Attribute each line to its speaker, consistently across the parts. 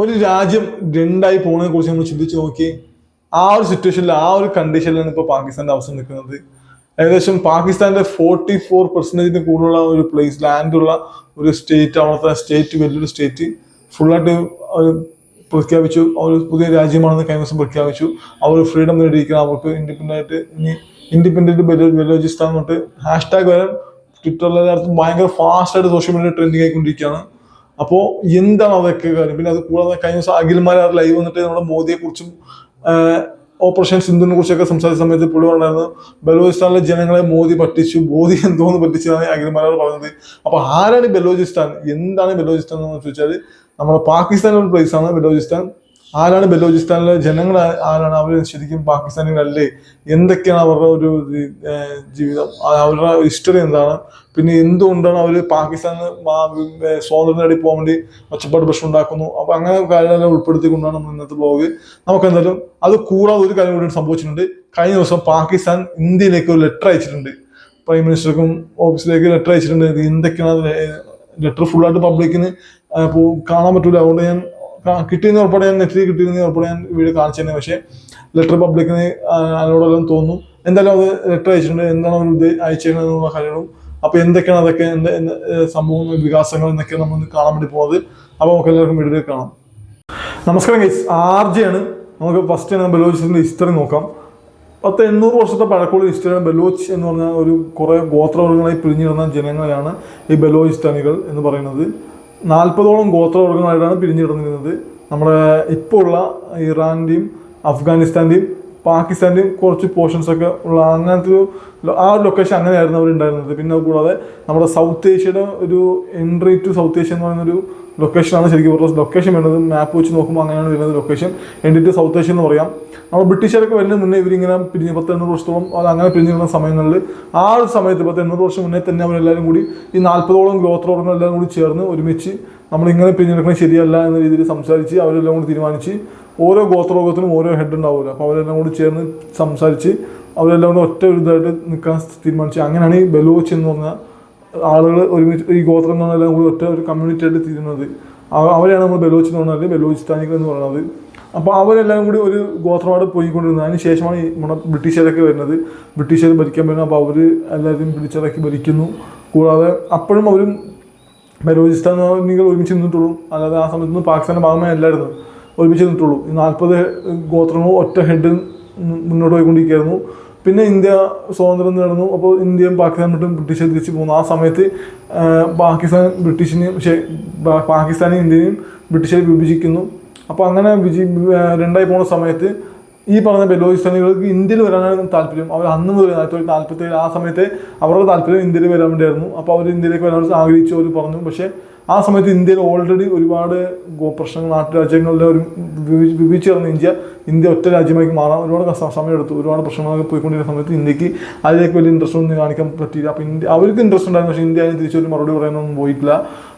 Speaker 1: ഒരു രാജ്യം രണ്ടായി പോകുന്നതിനെ കുറിച്ച് നമ്മൾ ചിന്തിച്ചു നോക്കി ആ ഒരു സിറ്റുവേഷനിൽ ആ ഒരു കണ്ടീഷനിലാണ് ഇപ്പോൾ പാകിസ്ഥാന്റെ അവസ്ഥ നിൽക്കുന്നത്. ഏകദേശം പാകിസ്ഥാന്റെ ഫോർട്ടി ഫോർ പെർസെന്റേജിന് കൂടുതലുള്ള ഒരു പ്ലേസ് ലാൻഡുള്ള ഒരു സ്റ്റേറ്റ് അവിടുത്തെ സ്റ്റേറ്റ് വലിയൊരു സ്റ്റേറ്റ് ഫുള്ളായിട്ട് അവർ പ്രഖ്യാപിച്ചു. അവർ പുതിയ രാജ്യമാണെന്ന് കഴിഞ്ഞ ദിവസം പ്രഖ്യാപിച്ചു. അവർ ഫ്രീഡം നേടിയിരിക്കണം അവർക്ക് ഇൻഡിപെൻഡന്റ് ആയിട്ട് ഇനി ബലോ ബലോചിസ്ഥാൻ തൊട്ട് ഹാഷ്ടാഗ് വരെ ട്വിറ്ററിലെ ഭയങ്കര ഫാസ്റ്റായിട്ട് സോഷ്യൽ മീഡിയ ട്രെൻഡിങ് ആയിക്കൊണ്ടിരിക്കുകയാണ്. അപ്പോൾ എന്താണ് അതൊക്കെ കാര്യം പിന്നെ അത് കൂടാതെ കഴിഞ്ഞ ദിവസം അഖിൽമാർ ലൈവ് വന്നിട്ട് നമ്മുടെ മോദിയെ കുറിച്ചും ഓപ്പറേഷൻ സിന്ധുവിനെ കുറിച്ചൊക്കെ സംസാരിച്ച സമയത്ത് പുള്ളി പറഞ്ഞായിരുന്നു ബലോചിസ്ഥാനിലെ ജനങ്ങളെ മോദി പറ്റിച്ചു മോദി എന്തോന്ന് പറ്റിച്ചതാണ് അഖിൽമാരാർ പറഞ്ഞത്. അപ്പൊ ആരാണ് ബലോചിസ്ഥാൻ? എന്താണ് ബലോചിസ്ഥാൻ എന്ന് ചോദിച്ചാൽ നമ്മുടെ ഒരു place ആണ് ബലോചിസ്ഥാൻ. ആരാണ് ബലോചിസ്ഥാനിലെ ജനങ്ങൾ? ആരാണ്? അവർ ശരിക്കും പാകിസ്ഥാനികളല്ലേ? എന്തൊക്കെയാണ് അവരുടെ ഒരു ജീവിതം? അവരുടെ ഹിസ്റ്ററി എന്താണ്? പിന്നെ എന്തുകൊണ്ടാണ് അവർ പാകിസ്ഥാനിൽ സ്വാതന്ത്ര്യം നേടി പോകാൻ വേണ്ടി ഒച്ചപ്പാട് പ്രശ്നം ഉണ്ടാക്കുന്നു? അപ്പൊ അങ്ങനെ കാര്യങ്ങളെല്ലാം ഉൾപ്പെടുത്തിക്കൊണ്ടാണ് നമ്മൾ ഇന്നത്തെ ബ്ലോഗ് നമുക്ക് എന്തായാലും അത് കൂടാതെ ഒരു കാര്യം കൂടി സംഭവിച്ചിട്ടുണ്ട്. കഴിഞ്ഞ ദിവസം പാകിസ്ഥാൻ ഇന്ത്യയിലേക്ക് ഒരു ലെറ്റർ അയച്ചിട്ടുണ്ട്. പ്രൈം മിനിസ്റ്റർക്കും ഓഫീസിലേക്ക് ലെറ്റർ അയച്ചിട്ടുണ്ട്. എന്തൊക്കെയാണ് ലെറ്റർ ഫുള്ളായിട്ട് പബ്ലിക്കിന് കാണാൻ പറ്റൂല. അതുകൊണ്ട് ഞാൻ കിട്ടിയെന്ന് ഉറപ്പാടെ ഞാൻ നെറ്റിൽ കിട്ടിയെന്ന് ഉറപ്പാടെ ഞാൻ വീഡിയോ കാണിച്ചു പക്ഷേ ലെറ്റർ പബ്ലിക്കിന് അതിനോടെല്ലാം തോന്നും എന്തായാലും അത് ലെറ്റർ അയച്ചിട്ടുണ്ട് എന്താണ് അവർ അയച്ചേക്കുന്നതെന്നുള്ള കാര്യങ്ങളും അപ്പൊ എന്തൊക്കെയാണ് അതൊക്കെ എന്ത് സംഭവം വികാസങ്ങൾ എന്നൊക്കെ നമ്മൾ കാണാൻ വേണ്ടി പോകുന്നത്. അപ്പൊ നമുക്ക് എല്ലാവർക്കും വീഡിയോ കാണാം. നമസ്കാരം ഗൈസ് ആണ്. നമുക്ക് ഫസ്റ്റ് ഞാൻ ബലോച്ചിന്റെ ഹിസ്റ്ററി നോക്കാം. പത്ത് എണ്ണൂറ് വർഷത്തെ പഴക്കമുള്ള ഹിസ്റ്ററിയാണ് ബലോച്ച് എന്ന് പറഞ്ഞ ഒരു കുറേ ഗോത്രവർഗങ്ങളായി പിരിഞ്ഞിരുന്ന ജനങ്ങളെയാണ് ഈ ബലോചിസ്ഥാനികൾ എന്ന് പറയുന്നത്. നാൽപ്പതോളം ഗോത്രവർഗങ്ങളായിട്ടാണ് പിരിഞ്ഞിരുന്നിരുന്നത് നമ്മുടെ ഇപ്പോൾ ഉള്ള ഇറാന്റെയും അഫ്ഗാനിസ്ഥാന്റെയും പാകിസ്ഥാന്റെയും കുറച്ച് പോർഷൻസ് ഒക്കെ ഉള്ള അങ്ങനത്തെ ഒരു ആ ഒരു ലൊക്കേഷൻ അങ്ങനെയായിരുന്നു അവർ ഉണ്ടായിരുന്നത് പിന്നെ കൂടാതെ നമ്മുടെ സൗത്ത് ഏഷ്യയുടെ ഒരു എൻട്രി ടു സൗത്ത് ഏഷ്യ എന്ന് പറയുന്ന ഒരു ലൊക്കേഷനാണ് ശരിക്കും പറഞ്ഞത്. ലൊക്കേഷൻ വരുന്നത് മാപ്പ് വെച്ച് നോക്കുമ്പോൾ അങ്ങനെയാണ് വരുന്നത് ലൊക്കേഷൻ എൻട്രി സൗത്ത് ഏഷ്യ എന്ന് പറയാം. നമ്മൾ ബ്രിട്ടീഷുകാരൊക്കെ വരുന്നതിന് മുന്നേ ഇവരിങ്ങനെ പിരിഞ്ഞ് പത്ത് എണ്ണൂറ് വർഷത്തോളം അത് അങ്ങനെ പിരിഞ്ഞിരുന്ന സമയങ്ങളിൽ ആ ഒരു സമയത്ത് പത്ത് എണ്ണൂറ് വർഷം മുന്നേ തന്നെ അവരെല്ലാവരും കൂടി ഈ നാൽപ്പതോളം ഗോത്രവർഗങ്ങളെല്ലാം കൂടി ചേർന്ന് ഒരുമിച്ച് നമ്മൾ നമ്മളിങ്ങനെ പിരിഞ്ഞെടുക്കുന്നത് ശരിയല്ല എന്ന രീതിയിൽ സംസാരിച്ച് അവരെല്ലാം കൂടി തീരുമാനിച്ച് ഓരോ ഗോത്രവർഗത്തിനും ഓരോ ഹെഡ് ഉണ്ടാവില്ല അപ്പോൾ അവരെല്ലാം കൂടി ചേർന്ന് സംസാരിച്ച് അവരെല്ലാം കൂടി ഒറ്റ ഒരു ഇതായിട്ട് നിൽക്കാൻ തീരുമാനിച്ചു അങ്ങനെയാണ് ഈ ബലോച്ച് എന്ന് പറഞ്ഞ ആളുകൾ ഒരുമിച്ച് ഈ ഗോത്രം എന്ന് പറഞ്ഞാൽ കൂടി ഒറ്റ ഒരു കമ്മ്യൂണിറ്റി ആയിട്ട് തീരുന്നത് അവരെയാണ് നമ്മൾ ബലോച്ച് എന്ന് പറഞ്ഞാൽ ബലോചിസ്ഥാനികൾ എന്ന് പറയുന്നത്. അപ്പോൾ അവരെല്ലാം കൂടി ഒരു ഗോത്രമായിട്ട് പോയിക്കൊണ്ടിരുന്നത്. അതിന് ശേഷമാണ് നമ്മുടെ ബ്രിട്ടീഷുകാരൊക്കെ വരുന്നത്. ബ്രിട്ടീഷുകാർ ഭരിക്കാൻ വരുന്നത്. അപ്പോൾ അവർ എല്ലാവരും പിടിച്ചടക്കി ഭരിക്കുന്നു. കൂടാതെ അപ്പോഴും അവരും ബലോചിസ്ഥാനികൾ ഒരുമിച്ച് നിന്നിട്ടുള്ളൂ. അല്ലാതെ ആ സമയത്തൊന്നും പാകിസ്ഥാന്റെ ഭാഗമായി അല്ലായിരുന്നു. ഒരുമിച്ച് നിന്നിട്ടുള്ളൂ. ഈ നാൽപ്പത് ഗോത്രങ്ങളും ഒറ്റ ഹെഡ് മുന്നോട്ട് പോയിക്കൊണ്ടിരിക്കുകയായിരുന്നു. പിന്നെ ഇന്ത്യ സ്വാതന്ത്ര്യം നേടുന്നു. അപ്പോൾ ഇന്ത്യയും പാകിസ്ഥാനും വിട്ടും ബ്രിട്ടീഷ് തിരിച്ചു പോകുന്നു. ആ സമയത്ത് പാകിസ്ഥാൻ ബ്രിട്ടീഷിനെയും പാകിസ്ഥാനെയും ഇന്ത്യയും ബ്രിട്ടീഷെ വിഭജിക്കുന്നു. അപ്പോൾ അങ്ങനെ വിജി രണ്ടായി പോകുന്ന സമയത്ത് ഈ പറഞ്ഞ ബലോചിസ്ഥാനികൾക്ക് ഇന്ത്യയിൽ വരാനാണ് താല്പര്യം. അവർ അന്ന് മുതൽ ആയിരത്തി തൊള്ളായിരത്തി നാൽപ്പത്തി ഏഴ് ആ സമയത്ത് അവരുടെ താല്പര്യം ഇന്ത്യയിൽ വരാൻ വേണ്ടിയായിരുന്നു. അപ്പോൾ അവർ ഇന്ത്യയിലേക്ക് വരാൻ ആഗ്രഹിച്ചു അവർ പറഞ്ഞു. പക്ഷേ ആ സമയത്ത് ഇന്ത്യയിൽ ഓൾറെഡി ഒരുപാട് പ്രശ്നങ്ങൾ നാട്ടുരാജ്യങ്ങളുടെ ഒരു വിഭജിച്ചു കിടന്ന ഇന്ത്യ. ഇന്ത്യ ഒറ്റ രാജ്യമായി മാറാൻ ഒരുപാട് സമയമെടുത്തു. ഒരുപാട് പ്രശ്നങ്ങളൊക്കെ പോയിക്കൊണ്ടിരുന്ന സമയത്ത് ഇന്ത്യയ്ക്ക് അതിലേക്ക് വലിയ ഇൻട്രസ്റ്റ് ഒന്നും കാണിക്കാൻ പറ്റിയില്ല. അപ്പോൾ ഇന്ത്യ അവർക്ക് ഇൻട്രസ്റ്റ് ഉണ്ടായിരുന്നു പക്ഷേ ഇന്ത്യ അതിന് തിരിച്ചൊരു മറുപടി പറയാനൊന്നും പോയിട്ടില്ല.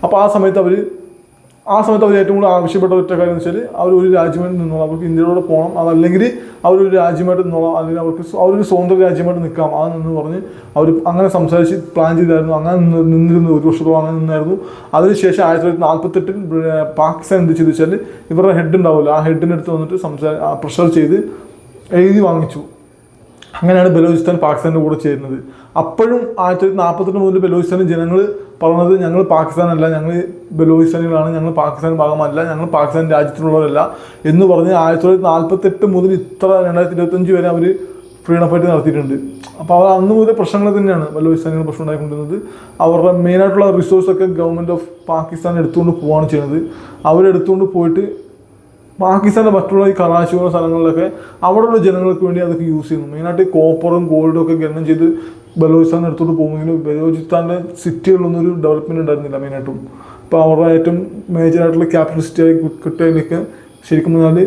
Speaker 1: അപ്പോൾ ആ സമയത്ത് അവർ ആ സമയത്ത് അവർ ഏറ്റവും കൂടുതൽ ആവശ്യപ്പെട്ട ഒറ്റ കാര്യം എന്ന് വെച്ചാൽ അവർ ഒരു രാജ്യമായിട്ട് നിന്നോളാം. അവർക്ക് ഇന്ത്യയിലൂടെ പോകണം. അതല്ലെങ്കിൽ അവരൊരു രാജ്യമായിട്ട് നിന്നോളാം. അല്ലെങ്കിൽ അവർക്ക് അവരൊരു സ്വതന്ത്ര രാജ്യമായിട്ട് നിൽക്കാം. ആ നിന്ന് പറഞ്ഞ് അവർ അങ്ങനെ സംസാരിച്ച് പ്ലാൻ ചെയ്തായിരുന്നു. അങ്ങനെ നിന്ന് നിന്നിരുന്നു. ഒരു വർഷത്തോളം അങ്ങനെ നിന്നായിരുന്നു. അതിനുശേഷം ആയിരത്തി തൊള്ളായിരത്തി നാൽപ്പത്തെട്ടിൽ പാകിസ്ഥാൻ എന്ത് ചെയ്തു വെച്ചാൽ ഇവരുടെ ഹെഡ് ഉണ്ടാവില്ല ആ ഹെഡിന്റെ അടുത്ത് വന്നിട്ട് സംസാര പ്രഷർ ചെയ്ത് എഴുതി വാങ്ങിച്ചു. അങ്ങനെയാണ് ബലൂചിസ്ഥാൻ പാകിസ്ഥാന്റെ കൂടെ ചേരുന്നത്. അപ്പോഴും ആയിരത്തി തൊള്ളായിരത്തി നാൽപ്പത്തെട്ട് മുതൽ ബലൂചിസ്ഥാൻ ജനങ്ങൾ പറഞ്ഞത് ഞങ്ങൾ പാകിസ്ഥാനല്ല ഞങ്ങൾ ബലൂചിസ്ഥാനികളാണ് ഞങ്ങൾ പാകിസ്ഥാൻ ഭാഗമല്ല ഞങ്ങൾ പാകിസ്ഥാൻ രാജ്യത്തിലുള്ളവരല്ല എന്ന് പറഞ്ഞ് ആയിരത്തി തൊള്ളായിരത്തി നാൽപ്പത്തെട്ട് മുതൽ ഇത്ര രണ്ടായിരത്തി ഇരുപത്തഞ്ച് വരെ അവർ ഫ്രീഡം ഫൈറ്റ് നടത്തിയിട്ടുണ്ട്. അപ്പോൾ അവർ അന്ന് മുതൽ പ്രശ്നങ്ങൾ തന്നെയാണ് ബലോചിസ്ഥാനികൾ പ്രശ്നം ഉണ്ടായിക്കൊണ്ടിരുന്നത്. അവരുടെ മെയിനായിട്ടുള്ള റിസോഴ്സൊക്കെ ഗവൺമെന്റ് ഓഫ് പാകിസ്ഥാൻ എടുത്തുകൊണ്ട് പോവുകയാണ് ചെയ്യുന്നത്. അവരെടുത്തുകൊണ്ട് പോയിട്ട് പാകിസ്ഥാന്റെ മറ്റുള്ള ഈ കറാച്ചി പോലുള്ള സ്ഥലങ്ങളിലൊക്കെ അവിടെയുള്ള ജനങ്ങൾക്ക് വേണ്ടി അതൊക്കെ യൂസ് ചെയ്യുന്നു. മെയിനായിട്ട് കോപ്പറും ഗോൾഡും ഒക്കെ ഖനനം ചെയ്ത് ബലോചിസ്ഥാൻ എടുത്തോട്ട് പോകുമെങ്കിലും ബലോചിസ്ഥാന്റെ സിറ്റികളിലൊന്നും ഒരു ഡെവലപ്മെന്റ് ഉണ്ടായിരുന്നില്ല മെയിനായിട്ടും. ഇപ്പോൾ അവരുടെ ഏറ്റവും മേജറായിട്ടുള്ള ക്യാപിറ്റൽ സിറ്റിയായി കിട്ടിയതിലേക്ക് ശരിക്കും പറഞ്ഞാൽ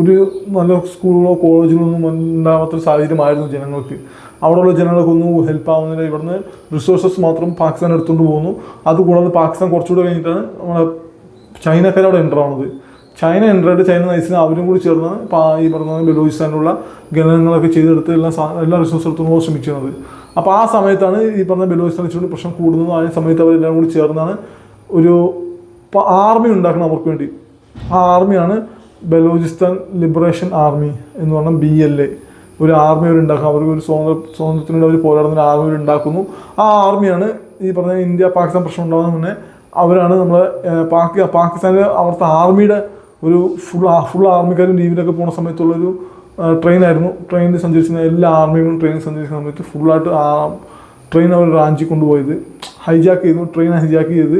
Speaker 1: ഒരു നല്ല സ്കൂളുകളോ കോളേജിലോ ഒന്നും ഉണ്ടാവാത്തൊരു സാഹചര്യമായിരുന്നു ജനങ്ങൾക്ക്. അവിടെയുള്ള ജനങ്ങൾക്ക് ഒന്നും ഹെൽപ്പ് ആവുന്നില്ല. ഇവിടുന്ന് റിസോഴ്സസ് മാത്രം പാകിസ്ഥാൻ എടുത്തുകൊണ്ട് പോകുന്നു. അതുകൂടാതെ പാകിസ്ഥാൻ കുറച്ചുകൂടെ കഴിഞ്ഞിട്ടാണ് നമ്മുടെ ചൈനക്കാരവിടെ എന്റർ ആവുന്നത് ചൈന എൻട്രേഡ് ചൈന നൈസിന് അവരും കൂടി ചേർന്ന് ഈ പറഞ്ഞ ബലൂചിസ്ഥാനിലുള്ള ഗണനങ്ങളൊക്കെ ചെയ്തെടുത്ത് എല്ലാ എല്ലാ റിസോഴ്സ് എടുത്തു പോകാൻ ശ്രമിച്ചിരുന്നത്. അപ്പോൾ ആ സമയത്താണ് ഈ പറഞ്ഞ ബലൂചിസ്ഥാൻ വെച്ചുകൊണ്ട് പ്രശ്നം കൂടുന്നത്. ആ സമയത്ത് അവരെല്ലാം കൂടി ചേർന്നാണ് ഒരു ആർമി ഉണ്ടാക്കണം അവർക്ക് വേണ്ടി. ആ ആർമിയാണ് ബലൂചിസ്ഥാൻ ലിബറേഷൻ ആർമി എന്ന് പറഞ്ഞാൽ ബി എൽ എ ഒരു ആർമി അവർ ഉണ്ടാക്കും അവർക്ക് ഒരു സ്വാതന്ത്ര്യ സ്വാതന്ത്ര്യത്തിന് വേണ്ടി അവർ പോരാടുന്ന ഒരു ആർമി അവർ ഉണ്ടാക്കുന്നു ആ ആർമിയാണ് ഈ പറഞ്ഞ ഇന്ത്യ പാകിസ്ഥാൻ പ്രശ്നം ഉണ്ടാകുന്ന മുന്നേ അവരാണ് നമ്മളെ പാകി പാകിസ്ഥാനിലെ അവിടുത്തെ ആർമിയുടെ ഒരു ഫുൾ ഫുൾ ആർമിക്കാരും ലീവിലൊക്കെ പോകുന്ന സമയത്തുള്ളൊരു ട്രെയിൻ ആയിരുന്നു. ട്രെയിനിൽ സഞ്ചരിച്ചിരുന്ന എല്ലാ ആർമികളും ട്രെയിനിൽ സഞ്ചരിക്കുന്ന സമയത്ത് ഫുള്ളായിട്ട് ആ ട്രെയിൻ അവർ റാഞ്ചി കൊണ്ടുപോയത്. ഹൈജാക്ക് ചെയ്തു ട്രെയിൻ ഹൈജാക്ക് ചെയ്ത്.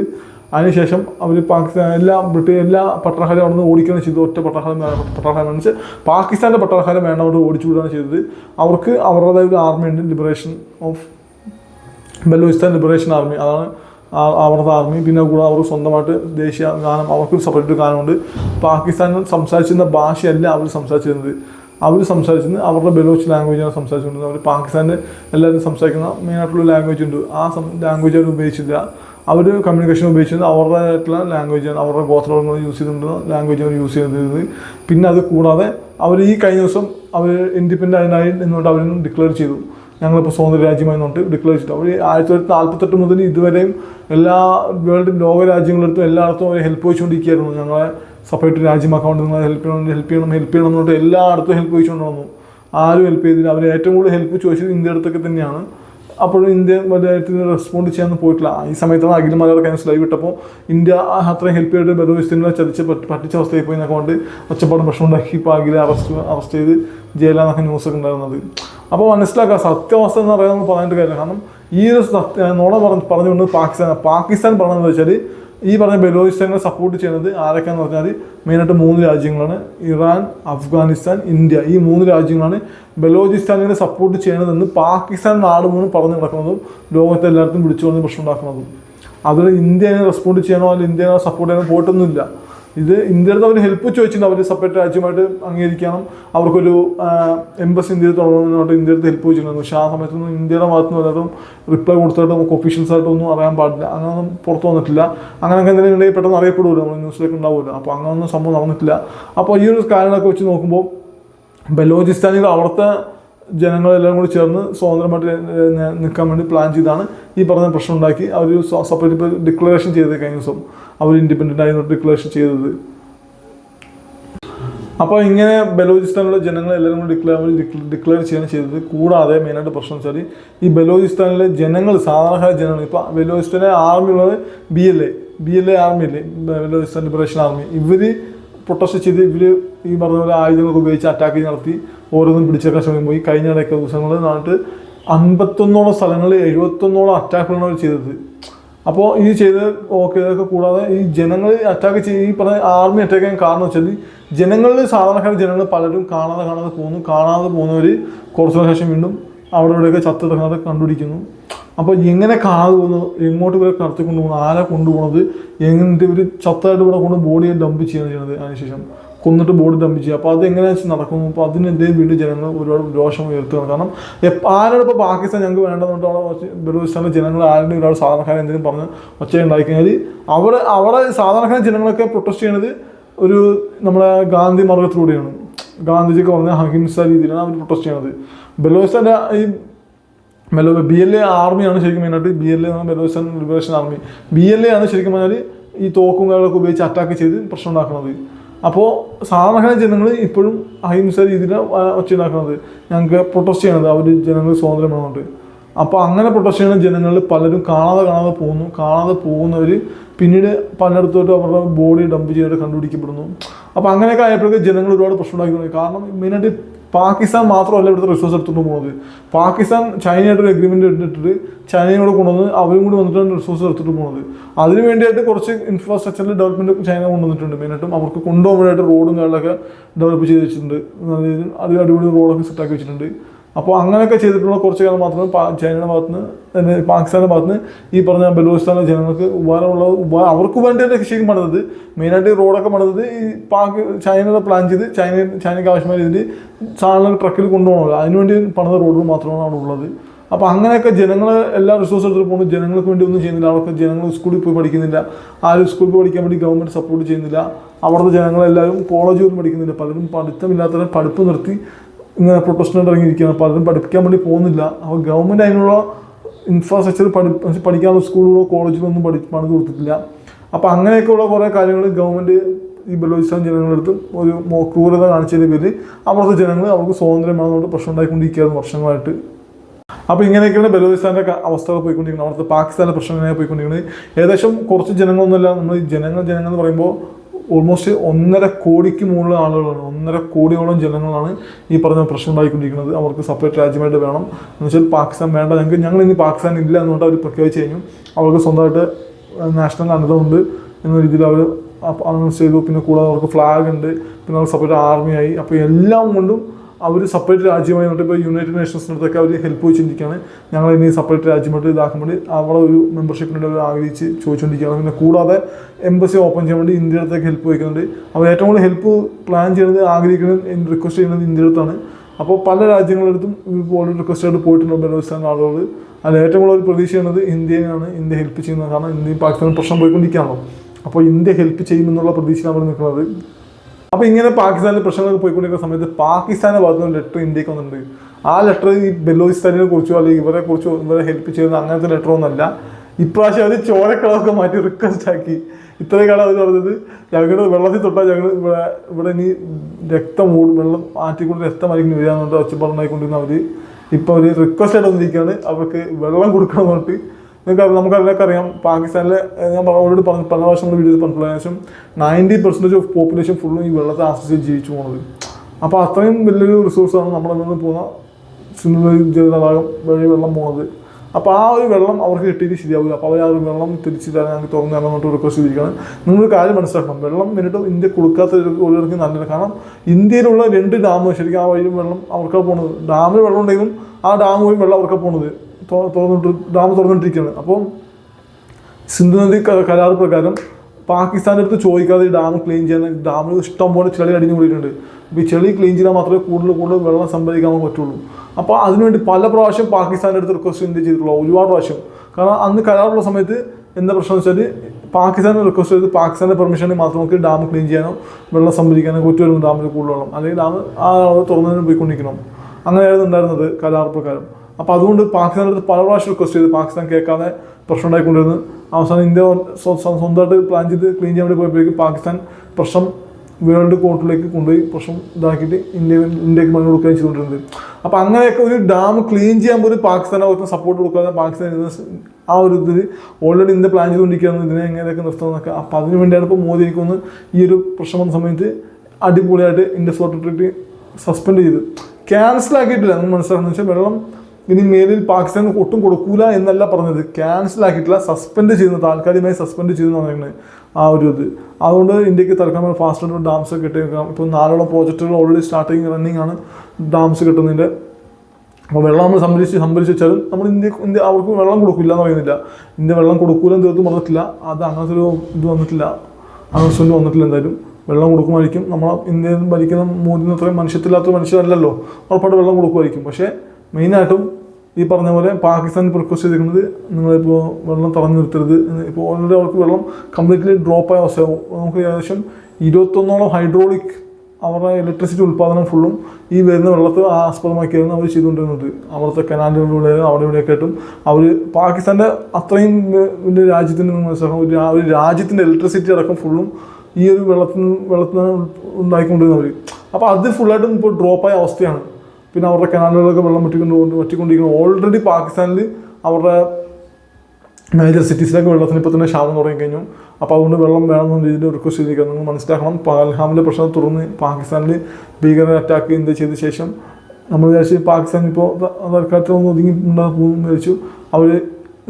Speaker 1: അതിനുശേഷം അവർ പാകിസ്ഥാൻ എല്ലാ ബ്രിട്ടീഷ് എല്ലാ പട്ടാളക്കാരും അവിടെ നിന്ന് ഓടിക്കുകയാണ് ചെയ്തത്. ഒറ്റ പട്ടാളം പട്ടാളം വെച്ച് പാകിസ്ഥാന്റെ പട്ടാളക്കാരെ വേണം അവിടെ ഓടിച്ചു വിടുകയാണ് ചെയ്തത്. അവർക്ക് അവരുടേതായ ഒരു ആർമി ഉണ്ട് liberation of Balochistan liberation army അതാണ് അവിടുത്തെ ആർമി പിന്നെ കൂടെ അവർ സ്വന്തമായിട്ട് ദേശീയ ഗാനം അവർക്ക് സെപ്പറേറ്റ് ഗാനമുണ്ട്. പാകിസ്ഥാനിൽ സംസാരിച്ചിരുന്ന ഭാഷയല്ല അവർ സംസാരിച്ചിരുന്നത്. അവർ സംസാരിച്ചിരുന്നത് അവരുടെ ബലോച്ച് ലാംഗ്വേജാണ് സംസാരിച്ചിരുന്നത്. അവർ പാകിസ്ഥാനിൽ എല്ലാവരും സംസാരിക്കുന്ന മെയിനായിട്ടുള്ള ലാംഗ്വേജ് ഉണ്ട്. ആ ലാംഗ്വേജ് അവർ ഉപയോഗിച്ചില്ല. അവർ കമ്മ്യൂണിക്കേഷൻ ഉപയോഗിച്ചത് അവരുടേതായിട്ടുള്ള ലാംഗ്വേജാണ് അവരുടെ ഗോത്രങ്ങൾ യൂസ് ചെയ്തിട്ടുള്ള ലാംഗ്വേജ് അവർ യൂസ് ചെയ്തിരുന്നത്. പിന്നെ അത് കൂടാതെ അവർ ഈ കഴിഞ്ഞ ദിവസം അവർ ഇൻഡിപെൻഡന്റ് ആയി നിന്നുകൊണ്ട് അവർ ഡിക്ലെയർ ചെയ്തു. ഞങ്ങളിപ്പോൾ സ്വതന്ത്ര രാജ്യമായി നോട്ട് ഡിക്ലെയർ ചെയ്തു. അവർ ആയിരത്തി തൊള്ളായിരത്തി നാൽപ്പത്തെട്ട് മുതൽ ഇതുവരെയും എല്ലാ വേൾഡ് ലോക രാജ്യങ്ങളെടുത്തും എല്ലായിടത്തും അവരെ ഹെൽപ്പ് ചോദിച്ചുകൊണ്ടിരിക്കുകയായിരുന്നു. ഞങ്ങളെ സെപ്പറേറ്റ് രാജ്യമാക്കാൻ വേണ്ടി നിങ്ങളെ ഹെൽപ്പ് ചെയ്യണം ഹെൽപ്പ് ചെയ്യണം ഹെൽപ്പ് ചെയ്യണം എന്നിട്ട് എല്ലായിടത്തും ഹെൽപ്പ് ചോദിച്ചുകൊണ്ട് വന്നു ആരും ഹെൽപ്പ് ചെയ്തില്ല. അവർ ഏറ്റവും കൂടുതൽ ഹെൽപ്പ് ചോദിച്ചത് ഇന്ത്യ അടുത്തൊക്കെ തന്നെയാണ്. അപ്പോഴും ഇന്ത്യ വലിയതായിട്ട് റെസ്പോണ്ട് ചെയ്യാനൊന്നും പോയിട്ടില്ല. ഈ സമയത്താണ് അഖില മലയാള കൈൻസ് ലൈവ് ഇട്ടപ്പോൾ ഇന്ത്യ അത്രയും ഹെൽപ്പ് ചെയ്തിട്ട് ബലൂചിസ്ഥാനിലെ ചതിച്ച് പറ്റി- പറ്റിച്ച അവസ്ഥയിൽ പോയി എന്നൊക്കെ കൊണ്ട് ഒച്ചപ്പാടും പ്രശ്നം ഉണ്ടാക്കി ഇപ്പോൾ അഖിലെ അറസ്റ്റ് അറസ്റ്റ് ചെയ്ത് ജയിലാന്നൊക്കെ ന്യൂസൊക്കെ ഉണ്ടായിരുന്നത്. അപ്പോൾ മനസ്സിലാക്കുക സത്യാവസ്ഥ എന്ന് പറയുന്നത് പറഞ്ഞിട്ട് കാര്യമില്ല. കാരണം ഈ ഒരു സത്യ നോണ പറഞ്ഞ് പറഞ്ഞുകൊണ്ട് പാകിസ്ഥാൻ പാകിസ്ഥാൻ പറഞ്ഞതെന്ന് വെച്ചാൽ ഈ പറഞ്ഞ ബലോചിസ്ഥാനെ സപ്പോർട്ട് ചെയ്യുന്നത് ആരൊക്കെയാന്ന് പറഞ്ഞാൽ മെയിനായിട്ട് മൂന്ന് രാജ്യങ്ങളാണ്. Iran Afghanistan India. ഈ മൂന്ന് രാജ്യങ്ങളാണ് ബലോചിസ്ഥാനിനെ സപ്പോർട്ട് ചെയ്യണതെന്ന് പാകിസ്ഥാൻ നാട് മുഴുവൻ പറഞ്ഞു നടക്കുന്നതും ലോകത്തെ എല്ലായിടത്തും വിളിച്ചു പറഞ്ഞ് പ്രശ്നം ഉണ്ടാക്കുന്നതും. അതിൽ ഇന്ത്യനെ റെസ്പോണ്ട് ചെയ്യണോ? അല്ലെങ്കിൽ ഇന്ത്യനെ സപ്പോർട്ട് ചെയ്യാനോ പോയിട്ടൊന്നുമില്ല. ഇത് ഇന്ത്യയുടെ അവർ ഹെൽപ്പ് ചോദിച്ചിട്ടുണ്ട്. അവർ സെപ്പറേറ്റ് രാജ്യമായിട്ട് അംഗീകരിക്കണം. അവർക്കൊരു എംബസി ഇന്ത്യയിൽ തുടങ്ങുന്നതുകൊണ്ട് ഇന്ത്യയുടെ ഹെൽപ്പ് ചോദിച്ചിട്ടുണ്ട് പക്ഷേ ആ സമയത്തൊന്നും ഇന്ത്യയുടെ ഭാഗത്ത് നിന്ന് വല്ലതും റിപ്ലൈ കൊടുത്തിട്ട് നമുക്ക് ഒഫീഷ്യൽസ് ആയിട്ടൊന്നും അറിയാൻ പാടില്ല. അങ്ങനെയൊന്നും പുറത്തു വന്നിട്ടില്ല. അങ്ങനെ എന്തെങ്കിലും ഉണ്ടെങ്കിൽ പെട്ടെന്ന് അറിയപ്പെടുമല്ലോ നമ്മൾ ന്യൂസിലേക്ക് ഉണ്ടാവുമല്ലോ. അപ്പോൾ അങ്ങനെയൊന്നും സംഭവം നടന്നിട്ടില്ല. അപ്പോൾ ഈ ഒരു കാര്യങ്ങളൊക്കെ വെച്ച് നോക്കുമ്പോൾ ബലോചിസ്ഥാനിൽ അവിടുത്തെ ജനങ്ങളെല്ലാം കൂടി ചേർന്ന് സ്വതന്ത്രമായിട്ട് നിൽക്കാൻ വേണ്ടി പ്ലാൻ ചെയ്താണ്. ഈ പറഞ്ഞ പ്രശ്നം ഉണ്ടാക്കി അവർ സെപ്പറേറ്റ് ഇപ്പോൾ ഡിക്ലറേഷൻ ചെയ്തത് കഴിഞ്ഞ ദിവസം. അവർ ഇൻഡിപെൻഡന്റ് ആയി ഡിക്ലറേഷൻ ചെയ്തത്. അപ്പോൾ ഇങ്ങനെ ബലോചിസ്ഥാനിലെ ജനങ്ങൾ കൂടി ഡിക്ലെയർ ഡിക്ലെയർ ചെയ്യാണ് ചെയ്തത്. കൂടാതെ മെയിനായിട്ട് പ്രശ്നം വെച്ചാൽ ഈ ബലോചിസ്ഥാനിലെ ജനങ്ങൾ സാധാരണ ജനങ്ങൾ ഇപ്പോൾ ബലോചിസ്ഥാനിലെ ആർമി ഉള്ളത് B L A B L A army അല്ലേ? ബലോചിസ്ഥാൻ ലിബറേഷൻ ആർമി ഇവർ പ്രൊട്ടസ്റ്റ് ചെയ്ത് ഇവർ ഈ പറഞ്ഞ പോലെ ആയുധങ്ങളൊക്കെ ഉപയോഗിച്ച് അറ്റാക്ക് നടത്തി ഓരോന്നും പിടിച്ചേക്കാൻ ശ്രമം പോയി. കഴിഞ്ഞ ഇടയ്ക്ക് ദിവസങ്ങളിൽ നാട്ട് അൻപത്തൊന്നോളം സ്ഥലങ്ങളിൽ എഴുപത്തൊന്നോളം അറ്റാക്കുകളാണ് അവർ ചെയ്തത്. അപ്പോൾ ഇത് ചെയ്ത് ഓക്കെ ഇതൊക്കെ കൂടാതെ ഈ ജനങ്ങൾ അറ്റാക്ക് ചെയ്ത് ഈ പറഞ്ഞ ആർമി അറ്റാക്ക് ചെയ്യാൻ കാരണം വെച്ചാൽ ജനങ്ങളിൽ സാധാരണക്കാർ ജനങ്ങൾ പലരും കാണാതെ കാണാതെ പോകുന്നു. കാണാതെ പോകുന്നവർ കുറച്ചു ശേഷം വീണ്ടും അവിടെ ഇവിടെയൊക്കെ ചത്ത് കിടക്കുന്നത് കണ്ടുപിടിക്കുന്നു. അപ്പോൾ എങ്ങനെ കാണാതെ പോകുന്നു എങ്ങോട്ട് ഇവരെ കടത്തി കൊണ്ടുപോകുന്നു ആരെ കൊണ്ടുപോകുന്നത് എങ്ങനെ ഇവർ ചത്തായിട്ട് ഇവിടെ കൊണ്ട് ബോഡിയെ ഡംപ് ചെയ്യുന്നത് ചെയ്യുന്നത് അതിനുശേഷം. കൊന്നിട്ട് ബോഡി ഡംപ് ചെയ്യുക. അപ്പോൾ അതെങ്ങനെ വെച്ച് നടക്കുന്നു? അപ്പോൾ അതിനെതിരെ വീണ്ടും ജനങ്ങൾ ഒരുപാട് ദോഷം ഉയർത്തുകയാണ്. കാരണം ആരോട് ഇപ്പോൾ പാകിസ്ഥാൻ ഞങ്ങൾക്ക് വേണ്ടതുകൊണ്ട് അവിടെ ബലൂചിസ്ഥാനിലെ ജനങ്ങൾ ആരുടെ ഒരാൾ സാധാരണക്കാരെ എന്തെങ്കിലും പറഞ്ഞ് ഒച്ച ഉണ്ടാക്കി കഴിഞ്ഞാൽ അവിടെ അവിടെ സാധാരണക്കാരെ ജനങ്ങളൊക്കെ പ്രൊട്ടസ്റ്റ് ചെയ്യണത് ഒരു നമ്മളെ ഗാന്ധി മാർഗത്തിലൂടെയാണ്. ഗാന്ധിജിക്ക് പറഞ്ഞ അഹിംസ രീതിയിലാണ് അവർ പ്രൊട്ടസ്റ്റ് ചെയ്യണത് ബലൂചിസ്ഥാന്റെ ഈ മെലോ ബി എൽ എ ആർമിയാണ് ശരിക്കും മെയിനായിട്ട് B L A Balochistan liberation army B L A ആണ് ശരിക്കും പറഞ്ഞാൽ ഈ തോക്കും കാര്യങ്ങളൊക്കെ ഉപയോഗിച്ച് അറ്റാക്ക് ചെയ്ത് പ്രശ്നം ഉണ്ടാക്കുന്നത്. അപ്പോൾ സാധാരണ ജനങ്ങൾ ഇപ്പോഴും അഹിംസ രീതിയിൽ ഒച്ച ഉണ്ടാക്കുന്നത്. ഞങ്ങൾക്ക് പ്രൊട്ടസ്റ്റ് ചെയ്യണത് അവർ ജനങ്ങൾ സ്വാതന്ത്ര്യം വേണമെന്നുണ്ട് അപ്പോൾ അങ്ങനെ പ്രൊട്ടസ്റ്റ് ചെയ്യുന്ന ജനങ്ങളിൽ പലരും കാണാതെ കാണാതെ പോകുന്നു. കാണാതെ പോകുന്നവർ പിന്നീട് പലയിടത്തോട്ട് അവരുടെ ബോഡി ഡംപ് ചെയ്തിട്ട് കണ്ടുപിടിക്കപ്പെടുന്നു. അപ്പോൾ അങ്ങനെയൊക്കെ ആയപ്പോഴേക്കും ജനങ്ങൾ ഒരുപാട് പ്രശ്നം ഉണ്ടാക്കി തുടങ്ങി കാരണം മെയിനായിട്ട് പാകിസ്ഥാൻ മാത്രമല്ല ഇവിടുത്തെ റിസോഴ്സ് എടുത്തുകൊണ്ട് പോകുന്നത് പാകിസ്ഥാൻ ചൈനയായിട്ടൊരു എഗ്രിമെന്റ് എടുത്തിട്ട് ചൈനയോട് കൊണ്ടുവന്ന് അവരും കൂടി വന്നിട്ടാണ് റിസോഴ്സ് എടുത്തിട്ട് പോകുന്നത് അതിന് വേണ്ടിയിട്ട് കുറച്ച് ഇൻഫ്രാസ്ട്രക്ചറിൽ ഡെവലപ്മെന്റ് ചൈന കൊണ്ടുവന്നിട്ടുണ്ട്. മെയിനായിട്ടും അവർക്ക് കൊണ്ടുപോകാനായിട്ട് റോഡും കാര്യങ്ങളൊക്കെ ഡെവലപ്പ് ചെയ്ത് വെച്ചിട്ടുണ്ട്. അത് അടിപൊളി റോഡൊക്കെ സെറ്റാക്കി വെച്ചിട്ടുണ്ട്. അപ്പോൾ അങ്ങനെയൊക്കെ ചെയ്തിട്ടുള്ള കുറച്ച് കാലം മാത്രമേ ചൈനയുടെ ഭാഗത്തുനിന്ന് തന്നെ പാകിസ്ഥാന്റെ ഭാഗത്തുനിന്ന് ഈ പറഞ്ഞ ബലൂചിസ്ഥാനിലെ ജനങ്ങൾക്ക് ഉപകാരമുള്ള ഉപ അവർക്ക് വേണ്ടിയാണ് ശരിക്കും പണിതത്. മെയിനായിട്ട് റോഡൊക്കെ പണിതത് ഈ പാക് ചൈനയുടെ പ്ലാൻ ചെയ്ത് ചൈന ചൈനയ്ക്ക് ആവശ്യമായ രീതിയിൽ സാധനങ്ങൾ ട്രക്കിൽ കൊണ്ടുപോകണമല്ലോ. അതിനുവേണ്ടി പണിത റോഡുകൾ മാത്രമാണ് അവിടെ ഉള്ളത്. അപ്പോൾ അങ്ങനെയൊക്കെ ജനങ്ങൾ എല്ലാ റിസോഴ്സ് എടുത്തിട്ട് പോകുന്നു. ജനങ്ങൾക്ക് വേണ്ടി ഒന്നും ചെയ്യുന്നില്ല. അവർക്ക് ജനങ്ങൾ സ്കൂളിൽ പോയി പഠിക്കുന്നില്ല. ആരും സ്കൂളിൽ പോയി പഠിക്കാൻ വേണ്ടി ഗവൺമെന്റ് സപ്പോർട്ട് ചെയ്യുന്നില്ല. അവിടുത്തെ ജനങ്ങളെല്ലാവരും കോളേജ് പോലും പഠിക്കുന്നില്ല. പലരും പഠിത്തമില്ലാത്തവരെ പഠിപ്പ് നിർത്തി ഇങ്ങനെ പ്രൊട്ടസ്റ്റിനായിട്ട് ഇറങ്ങിയിരിക്കുകയാണ്. അപ്പോൾ അതും പഠിപ്പിക്കാൻ വേണ്ടി പോകുന്നില്ല. അപ്പോൾ ഗവൺമെന്റ് അതിനുള്ള ഇൻഫ്രാസ്ട്രക്ചർ പഠി പഠിക്കാനുള്ള സ്കൂളുകളോ കോളേജുകളോ ഒന്നും പഠി പണിത് കൊടുത്തിട്ടില്ല. അപ്പോൾ അങ്ങനെയൊക്കെയുള്ള കുറേ കാര്യങ്ങൾ ഗവൺമെന്റ് ഈ ബലോചിസ്ഥാൻ ജനങ്ങളെടുത്ത് ഒരു ക്രൂരത കാണിച്ചതിന്റെ പേരിൽ അവിടുത്തെ ജനങ്ങൾ അവർക്ക് സ്വാതന്ത്ര്യം വേണമെന്നുകൊണ്ട് പ്രശ്നം ഉണ്ടായിക്കൊണ്ടിരിക്കുകയായിരുന്നു വർഷങ്ങളായിട്ട്. അപ്പോൾ ഇങ്ങനെയൊക്കെയാണ് ബലോചിസ്ഥാന്റെ അവസ്ഥകൾ പോയിക്കൊണ്ടിരിക്കുന്നത്. അവിടുത്തെ പാകിസ്ഥാന്റെ പ്രശ്നം ഇങ്ങനെ പോയിക്കൊണ്ടിരിക്കുന്നത്. ഏകദേശം കുറച്ച് ജനങ്ങളൊന്നുമല്ല. നമ്മൾ ജനങ്ങൾ ജനങ്ങൾ എന്ന് പറയുമ്പോൾ ഓൾമോസ്റ്റ് ഒന്നര കോടിക്ക് മുകളിൽ ആളുകളാണ്. ഒന്നര കോടിയോളം ജനങ്ങളാണ് ഈ പറഞ്ഞ പ്രശ്നം ഉണ്ടായിക്കൊണ്ടിരിക്കുന്നത്. അവർക്ക് സെപ്പറേറ്റ് രാജ്യമായിട്ട് വേണം. എന്ന് വെച്ചാൽ പാകിസ്ഥാൻ വേണ്ട. ഞങ്ങൾക്ക് ഞങ്ങൾ ഇനി പാകിസ്ഥാൻ ഇല്ല എന്നുകൊണ്ട് അവർ പ്രഖ്യാപിച്ച് കഴിഞ്ഞു. അവർക്ക് സ്വന്തമായിട്ട് നാഷണൽ അനന്തമുണ്ട് എന്ന രീതിയിൽ അവർ അനൗൺസ് ചെയ്തു. പിന്നെ കൂടാതെ അവർക്ക് ഫ്ലാഗ് ഉണ്ട്. പിന്നെ അവർ സെപ്പറേറ്റ് ആർമിയായി അപ്പോൾ എല്ലാം കൊണ്ടും അവർ സെപ്പറേറ്റ് രാജ്യമായി എന്നിട്ട് ഇപ്പോൾ യുണൈറ്റഡ് നേഷൻസിനടുത്തൊക്കെ അവർ ഹെൽപ്പ് ചോദിച്ചിരിക്കുകയാണ് ഞങ്ങൾ ഇനി സെപ്പറേറ്റ് രാജ്യമായിട്ട് ഇതാക്കാൻ വേണ്ടി അവിടെ ഒരു മെമ്പർഷിപ്പിന് വേണ്ടി അവർ ആഗ്രഹിച്ച് ചോദിച്ചുകൊണ്ടിരിക്കുകയാണ് പിന്നെ കൂടാതെ എംബസി ഓപ്പൺ ചെയ്യാൻ വേണ്ടി ഇന്ത്യയുടെ അടുത്തേക്ക് ഹെൽപ്പ് ചോദിക്കുന്നുണ്ട് അവർ ഏറ്റവും കൂടുതൽ ഹെൽപ്പ് പ്ലാൻ ചെയ്യുന്നത് ആഗ്രഹിക്കുന്നത് റിക്വസ്റ്റ് ചെയ്യുന്നത് ഇന്ത്യയുടെ അടുത്താണ്. അപ്പോൾ പല രാജ്യങ്ങളടുത്തും റിക്വസ്റ്റ് ആയിട്ട് പോയിട്ടുണ്ട് ബലോചിസ്ഥാൻ ആളുകൾ അതിൽ ഏറ്റവും കൂടുതൽ പ്രതീക്ഷ ചെയ്യുന്നത് ഇന്ത്യയാണ് ഇന്ത്യ ഹെൽപ്പ് ചെയ്യുന്നത്. കാരണം ഇന്ത്യയും പാകിസ്ഥാനും പ്രശ്നം പോയിക്കൊണ്ടിരിക്കുകയാണല്ലോ. അപ്പോൾ ഇന്ത്യ ഹെൽപ്പ് ചെയ്യുമെന്നുള്ള പ്രതീക്ഷയാണ് അവർ നിൽക്കുന്നത്. അപ്പൊ ഇങ്ങനെ പാകിസ്ഥാനിൽ പ്രശ്നങ്ങളൊക്കെ പോയിക്കൊണ്ടിരിക്കുന്ന സമയത്ത് പാകിസ്ഥാന്റെ ഭാഗത്ത് നിന്ന് ലെറ്റർ ഇന്ത്യയ്ക്ക് വന്നിട്ടുണ്ട്. ആ ലെറ്റർ ഈ ബെലോചിസ്ഥാനിനെ കുറിച്ചോ അല്ലെങ്കിൽ ഇവരെ കുറിച്ചോ ഇവരെ ഹെൽപ്പ് ചെയ്യുന്ന അങ്ങനത്തെ ലെറ്റർ ഒന്നല്ല ഇപ്രാവശ്യം അവർ ചോരക്കളൊക്കെ മാറ്റി റിക്വസ്റ്റ് ആക്കി. ഇത്രയും കാലം അവർ പറഞ്ഞത്. ഞങ്ങളുടെ വെള്ളത്തിൽ തൊട്ടാൽ ഞങ്ങൾ ഇവിടെ ഇവിടെ ഇനി രക്തം ഓടും വെള്ളം ആറ്റിക്കൊണ്ട് രക്തമായിരിക്കും എന്നുള്ള ഒച്ചപ്പാടുണ്ടായിക്കൊണ്ടിരുന്ന അവർ ഇപ്പോൾ അവർ റിക്വസ്റ്റ് ആയിട്ട് വന്നിരിക്കുകയാണ്. അവർക്ക് വെള്ളം കൊടുക്കണം എന്ന് പറഞ്ഞിട്ട് നിങ്ങൾക്ക് നമുക്ക് അതിനൊക്കെ അറിയാം. പാകിസ്ഥാനിലെ ഞാൻ ഓൾറെഡി പറഞ്ഞു പല പ്രാവശ്യം നമ്മൾ വീഡിയോ പറഞ്ഞിട്ടുള്ള ഏകദേശം നയന്റി പെർസെന്റേജ് ഓഫ് പോപ്പുലേഷൻ ഫുള്ളും ഈ വെള്ളത്തെ ആശ്രയിച്ച് ജീവിച്ചു പോകുന്നത് അപ്പോൾ അത്രയും വലിയൊരു റിസോഴ്സാണ് നമ്മുടെ നിന്ന് പോകുന്ന സിന്ധു ജലതടാകം വഴി വെള്ളം പോകുന്നത് അപ്പോൾ ആ ഒരു വെള്ളം അവർക്ക് കിട്ടിയിട്ട് ശരിയാവില്ല അപ്പോൾ അവർ ആ ഒരു വെള്ളം തിരിച്ചു തരാൻ ഞങ്ങൾക്ക് തുറന്നു തരണം എന്നിട്ട് റിക്വസ്റ്റ് ചെയ്തിരിക്കണം നിങ്ങളൊരു കാര്യം മനസ്സിലാക്കണം. വെള്ളം എന്നിട്ട് ഇന്ത്യ കൊടുക്കാത്ത ഒരിടത്ത് നല്ലത്. കാരണം ഇന്ത്യയിലുള്ള രണ്ട് ഡാം ശരിക്കും ആ വഴി വെള്ളം അവർക്കാണ് പോകുന്നത് ഡാമിൽ വെള്ളം ഉണ്ടെങ്കിലും ആ ഡാം വഴി വെള്ളം അവർക്കാണ് പോകുന്നത് തുറന്നിട്ട് ഡാം തുറന്നിട്ടിരിക്കുകയാണ് അപ്പോൾ സിന്ധു നദി കരാർ പ്രകാരം പാകിസ്ഥാന്റെ അടുത്ത് ചോദിക്കാതെ ഈ ഡാം ക്ലീൻ ചെയ്യാൻ ഡാമിന് ഇഷ്ടം പോലെ ചെളി അടിഞ്ഞു കൂടിയിട്ടുണ്ട്. അപ്പോൾ ഈ ചെളി ക്ലീൻ ചെയ്താൽ മാത്രമേ കൂടുതൽ കൂടുതൽ വെള്ളം സംഭരിക്കാൻ പറ്റുള്ളൂ. അപ്പോൾ അതിനുവേണ്ടി പല പ്രാവശ്യം പാകിസ്ഥാന്റെ അടുത്ത് റിക്വസ്റ്റ് ഇന്ത്യ ചെയ്തിട്ടുള്ള ഒരുപാട് പ്രാവശ്യം. കാരണം അന്ന് കരാറുള്ള സമയത്ത് എന്താ പ്രശ്നം വെച്ചാൽ പാകിസ്ഥാനെ റിക്വസ്റ്റ് ചെയ്ത് പാകിസ്ഥാന്റെ പെർമിഷനിൽ മാത്രം നമുക്ക് ഡാം ക്ലീൻ ചെയ്യാനോ വെള്ളം സംഭരിക്കാനോ പറ്റുമായിരുന്നു ഡാമിൽ കൂടുതൽ വെള്ളം. അല്ലെങ്കിൽ ഡാം ആ തുറന്നതിന് പോയിക്കൊണ്ടിരിക്കണം. അങ്ങനെയായിരുന്നു ഉണ്ടായിരുന്നത് കരാർ പ്രകാരം. അപ്പോൾ അതുകൊണ്ട് പാകിസ്ഥാൻ അടുത്ത് പല പ്രാവശ്യം റിക്വസ്റ്റ് ചെയ്ത്. പാകിസ്ഥാൻ കേൾക്കാതെ പ്രശ്നം ഉണ്ടായിക്കൊണ്ടിരുന്നു. അവസാനം ഇന്ത്യ സ്വ- സ്വ- സ്വന്തമായിട്ട് പ്ലാൻ ചെയ്ത് ക്ലീൻ ചെയ്യാൻ വേണ്ടി പോയപ്പോഴേക്ക് പാകിസ്ഥാൻ പ്രശ്നം വേൾഡ് കോർട്ടിലേക്ക് കൊണ്ടുപോയി പ്രശ്നം ഇതാക്കിയിട്ട് ഇന്ത്യ ഇന്ത്യയ്ക്ക് മണി കൊടുക്കുകയും ചെയ്തുകൊണ്ടിരുന്നത് അപ്പോൾ അങ്ങനെയൊക്കെ ഒരു ഡാം ക്ലീൻ ചെയ്യാൻ പോലും പാകിസ്ഥാനെ അവർക്ക് സപ്പോർട്ട് കൊടുക്കാതെ പാകിസ്ഥാൻ ആ ഒരു ഇതിൽ ഓൾറെഡി ഇന്ത്യ പ്ലാൻ ചെയ്തുകൊണ്ടിരിക്കുകയാണ്. ഇതിനെ എങ്ങനെയൊക്കെ നിർത്തുന്നതൊക്കെ. അപ്പോൾ അതിന് വേണ്ടിയാണ് ഇപ്പോൾ മോദി എനിക്കൊന്ന് ഈ ഒരു പ്രശ്നം വന്ന സമയത്ത് അടിപൊളിയായിട്ട് ഇന്ത്യ സോർട്ട് ട്രീറ്റ് സസ്പെൻഡ് ചെയ്ത്. ക്യാൻസൽ ആക്കിയിട്ടില്ല. നമുക്ക് മനസ്സിലാക്കുന്നത് വെച്ചാൽ വെള്ളം ഇനി മേലിൽ പാകിസ്ഥാൻ ഒട്ടും കൊടുക്കൂല എന്നല്ല പറഞ്ഞത്. ക്യാൻസൽ ആക്കിയിട്ടില്ല. സസ്പെൻഡ് ചെയ്യുന്നത് താൽക്കാലികമായി സസ്പെൻഡ് ചെയ്യുന്നു പറയുന്നത് ആ ഒരു ഇത്. അതുകൊണ്ട് ഇന്ത്യയ്ക്ക് തൽക്കാലം ഫാസ്റ്റ് ആയിട്ട് ഡാംസ് കിട്ടിയേക്കാം ഇപ്പോൾ നാലോളം പ്രോജക്റ്റുകൾ ഓൾറെഡി സ്റ്റാർട്ടിങ് റണ്ണിങ് ആണ് ഡാംസ് കിട്ടുന്നതിന്റെ. അപ്പോൾ വെള്ളം നമ്മൾ സംഭരിച്ച് സംഭരിച്ച് വെച്ചാലും നമ്മൾ ഇന്ത്യ ഇന്ത്യ അവർക്ക് വെള്ളം കൊടുക്കില്ല എന്ന് പറയുന്നില്ല. ഇന്ത്യ വെള്ളം കൊടുക്കൂലെന്ന് തീർത്തും പറഞ്ഞിട്ടില്ല. അത് അങ്ങനത്തെ ഒരു ഇത് വന്നിട്ടില്ല. അനൗൺസ്മെന്റ് വന്നിട്ടില്ല എന്തായാലും. വെള്ളം കൊടുക്കുമായിരിക്കും. നമ്മൾ ഇന്ത്യയിൽ ഭരിക്കുന്ന മോദിന് അത്രയും മനുഷ്യത്തില്ലാത്ത മനുഷ്യരല്ലല്ലോ. ഉറപ്പായിട്ട് വെള്ളം കൊടുക്കുമായിരിക്കും. പക്ഷേ മെയിനായിട്ടും ഈ പറഞ്ഞ പോലെ പാകിസ്ഥാൻ ഇപ്പോൾ റിക്വസ്റ്റ് ചെയ്തിരിക്കുന്നത് നിങ്ങളിപ്പോൾ വെള്ളം തടഞ്ഞു നിർത്തരുത് ഇപ്പോൾ ഓൾറെഡി അവർക്ക് വെള്ളം കംപ്ലീറ്റ്ലി ഡ്രോപ്പ് ആയ അവസ്ഥയാവും നമുക്ക് ഏകദേശം ഇരുപത്തൊന്നോളം ഹൈഡ്രോളിക് അവരുടെ ഇലക്ട്രിസിറ്റി ഉൽപ്പാദനം ഫുള്ളും ഈ വരുന്ന വെള്ളത്തെ ആസ്പദമാക്കിയായിരുന്നു അവർ ചെയ്തുകൊണ്ടിരുന്നത്. അവിടുത്തെ കനാലുകളിലൂടെ അവിടെ ഇവിടെയൊക്കെ ആയിട്ടും അവർ പാകിസ്ഥാന്റെ അത്രയും വലിയ രാജ്യത്തിന് ഒരു ഒരു രാജ്യത്തിന്റെ ഇലക്ട്രിസിറ്റി അടക്കം ഫുള്ളും ഈ ഒരു വെള്ളത്തിന് വെള്ളത്തിൽ നിന്ന് ഉണ്ടായിക്കൊണ്ടിരുന്നവർ അപ്പോൾ അത് ഫുള്ളായിട്ടും ഇപ്പോൾ ഡ്രോപ്പായ അവസ്ഥയാണ്. പിന്നെ അവരുടെ കനാലുകളൊക്കെ വെള്ളം വറ്റിക്കൊണ്ട് വറ്റിക്കൊണ്ടിരിക്കുന്നു ഓൾറെഡി പാകിസ്ഥാനിൽ അവരുടെ മേജർ സിറ്റീസിലൊക്കെ വെള്ളത്തിന് ഇപ്പോൾ തന്നെ ക്ഷാമം തുടങ്ങി കഴിഞ്ഞു അപ്പോൾ അതുകൊണ്ട് വെള്ളം വേണമെന്ന രീതിയിൽ റിക്വസ്റ്റ് ചെയ്തിരിക്കുക നിങ്ങൾ മനസ്സിലാക്കണം പഹൽഹാമിലെ പ്രശ്നം തുറന്ന് പാകിസ്ഥാനിൽ ഭീകരർ അറ്റാക്ക് ഇന്ത്യ ചെയ്ത ശേഷം നമ്മൾ വിചാരിച്ച് പാകിസ്ഥാൻ ഇപ്പോൾ തൽക്കാലത്തിൽ ഒന്ന് ഒതുങ്ങി പോകുന്നു വിചാരിച്ചു. അവർ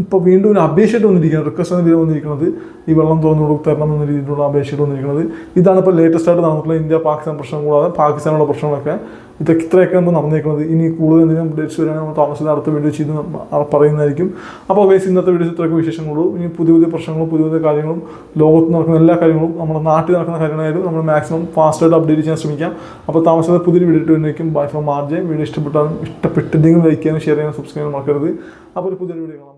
Speaker 1: ഇപ്പോൾ വീണ്ടും ഒരു അപേക്ഷയായിട്ട് വന്നിരിക്കുന്നത് റിക്വസ്റ്റ് എന്ന രീതിയിൽ വന്നിരിക്കുന്നത്. ഈ വെള്ളം കൊടുത്ത് തരണം എന്ന രീതിയിലുള്ള അപേക്ഷയായിട്ട് വന്നിരിക്കുന്നത്. ഇതാണ് ഇപ്പോൾ ലേറ്റസ്റ്റ് ആയിട്ട് നടന്നിട്ടുള്ള ഇന്ത്യ പാകിസ്ഥാൻ പ്രശ്നം കൂടാതെ പാകിസ്ഥാനുള്ള പ്രശ്നങ്ങളൊക്കെ. ഇതൊക്കെ ഇത്രയൊക്കെ നമ്മൾ നടന്നേക്കുന്നത്. ഇനി കൂടുതൽ എന്തെങ്കിലും അപ്ഡേറ്റ്സ് വരാൻ നമ്മൾ താമസിച്ച് അടുത്ത വീഡിയോ ചെയ്ത് പറയുന്നതായിരിക്കും. അപ്പോൾ ബേസ് ഇന്നത്തെ വീഡിയോസ് ഇത്രയൊക്കെ വിശേഷങ്ങളുള്ളൂ. ഇനി പുതിയ പുതിയ പ്രശ്നങ്ങളും പുതിയ പുതിയ കാര്യങ്ങളും ലോകത്ത് നടക്കുന്ന എല്ലാ കാര്യങ്ങളും നമ്മുടെ നാട്ടിൽ നടക്കുന്ന കാര്യങ്ങളായാലും നമ്മൾ മാക്സിമം ഫാസ്റ്റായിട്ട് അപ്ഡേറ്റ് ചെയ്യാൻ ശ്രമിക്കാം. അപ്പോൾ താമസിക്കുന്ന പുതിയൊരു വീഡിയോ ഇട്ടുകൊണ്ടിരിക്കും ബൈ ഫ്രം മാർജെ വീഡിയോ ഇഷ്ടപ്പെട്ടാലും ഇഷ്ടപ്പെട്ടില്ലെങ്കിൽ ലൈക്ക് ചെയ്യാനും ഷെയർ ചെയ്യാനും സബ്സ്ക്രൈബ് ചെയ്യാനും മറക്കരുത്. അപ്പോൾ ഒരു പുതിയൊരു വീഡിയോ കാണാം.